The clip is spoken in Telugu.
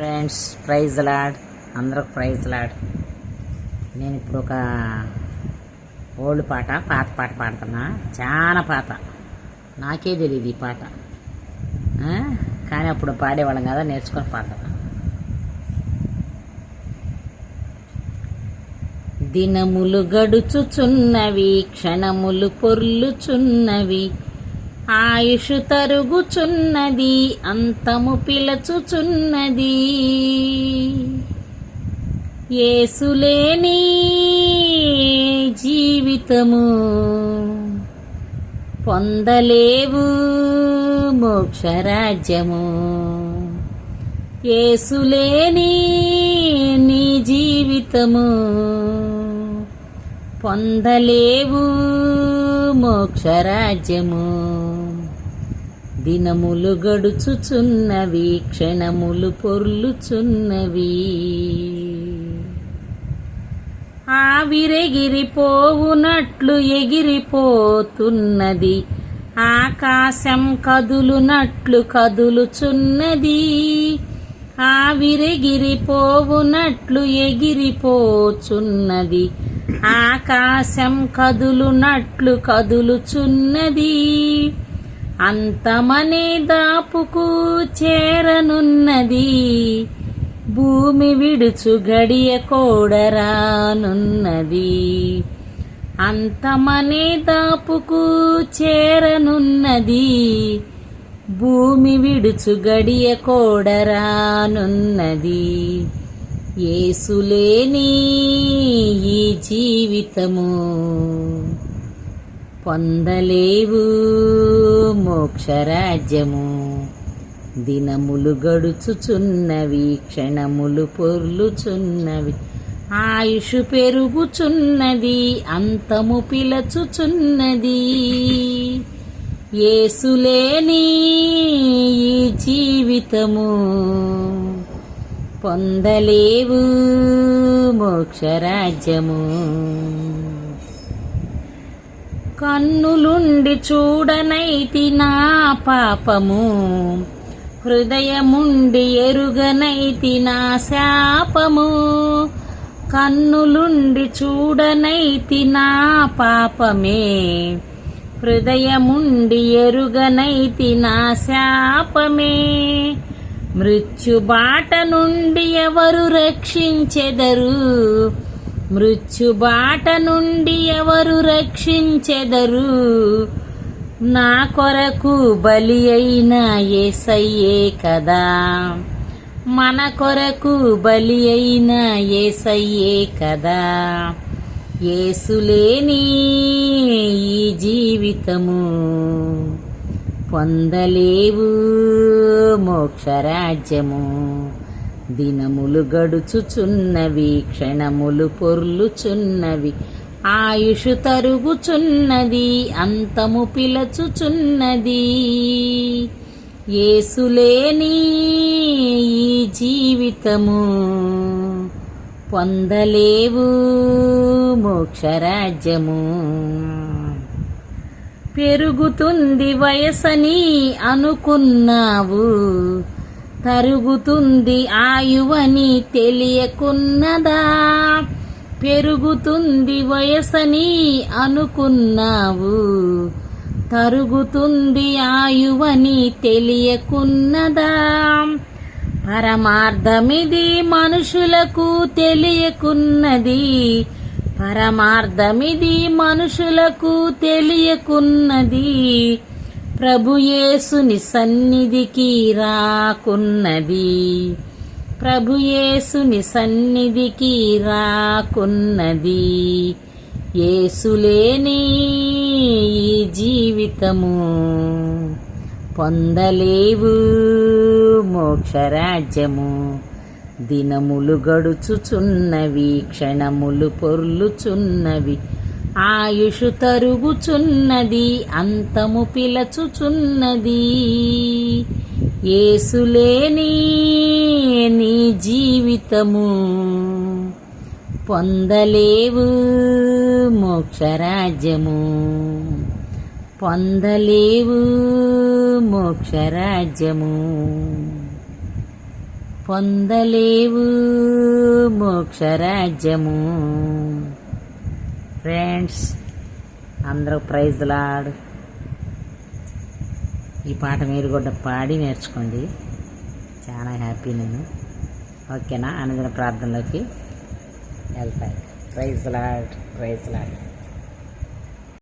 Friends praise Lord. అందరికి ప్రైజ్ లాడ్. నేను ఇప్పుడు ఒక ఓల్డ్ పాట పాత పాట పాడుతున్నా. చాలా పాత. నాకే తెలియదు ఈ పాట. కానీ అప్పుడు పాడేవాళ్ళం కదా నేర్చుకొని పాడుతున్నా దినములు గడుచుచున్నవి క్షణములు పొర్లుచున్నవి ఆయుషు తరుగుచున్నది అంతము పిలచుచున్నది. ఏసులేని జీవితము పొందలేవు మోక్షరాజ్యము. ఏసులేని నీ జీవితము పొందలేవు మోక్షరాజ్యము. దినములు గడుచుచున్నవి క్షణములు పొర్లుచున్నవి. ఆవిరెగిరిపోవునట్లు ఎగిరిపోతున్నది. ఆకాశం కదులునట్లు కదులుచున్నది. ఆవిరెగిరిపోవునట్లు ఎగిరిపోచున్నది. ఆకాశం కదులునట్లు కదులుచున్నది. అంతమనే దాపుకు చేరనున్నది. భూమి విడుచు గడియ కోడరానున్నది. అంతమనే దాపుకు చేరనున్నది. భూమి విడుచు గడియ కోడరానున్నది. ఏసులేని ఈ జీవితము పొందలేవు మోక్షరాజ్యము. దినములు గడుచుచున్నవి క్షణములు పొర్లుచున్నవి ఆయుషు పెరుగుచున్నది అంతము పిలచుచున్నది. ఏసులేని ఈ జీవితము పొందలేవు మోక్షరాజ్యము. కన్నులుండి చూడనైతి నా పాపము. హృదయముండి ఎరుగనైతి నా శాపము. కన్నులుండి చూడనైతి నా పాపమే. హృదయముండి ఎరుగనైతి నా శాపమే. మృత్యుబాట నుండి ఎవరు రక్షించెదరు? మృత్యుబాట నుండి ఎవరు రక్షించెదరు? నా కొరకు బలి అయిన ఏసయ్యే కదా. మన కొరకు బలి అయిన ఏసయ్యే కదా. ఏసులేని ఈ జీవితము. పొందలేవు మోక్షరాజ్యము. దినములు గడుచుచున్నవి క్షణములు పొర్లుచున్నవి ఆయుషు తరుగుచున్నది అంతము పిలచుచున్నది. ఏసులేని ఈ జీవితము పొందలేవు మోక్షరాజ్యము. పెరుగుతుంది వయసని అనుకున్నావు. తరుగుతుంది ఆయువని తెలియకున్నదా? పెరుగుతుంది వయసని అనుకున్నావు. తరుగుతుంది ఆయువని తెలియకున్నదా? పరమార్థమిది మనుషులకు తెలియకున్నది. పరమార్థమిది మనుషులకు తెలియకున్నది. ప్రభుయేసుని సన్నిధికి రాకున్నది. ప్రభుయేసుని సన్నిధికి రాకున్నది. ఏసులేని ఈ జీవితము పొందలేవు మోక్షరాజ్యము. దినములు గడుచుచున్నవి క్షణములు పొర్లుచున్నవి. ఆయుషు తరుగుచున్నది అంతము పిలచుచున్నది. ఏసులేని నీ జీవితము పొందలేవు మోక్షరాజ్యము. పొందలేవు మోక్షరాజ్యము. పొందలేవు మోక్షరాజ్యము. ఫ్రెండ్స్ అందరూ ప్రైజ్లు ఆడు ఈ పాట మీరు కూడా పాడి నేర్చుకోండి. చాలా హ్యాపీ నేను. ఓకేనా అనుదిన ప్రార్థనలోకి వెళ్తాయి. Praise lord praise lord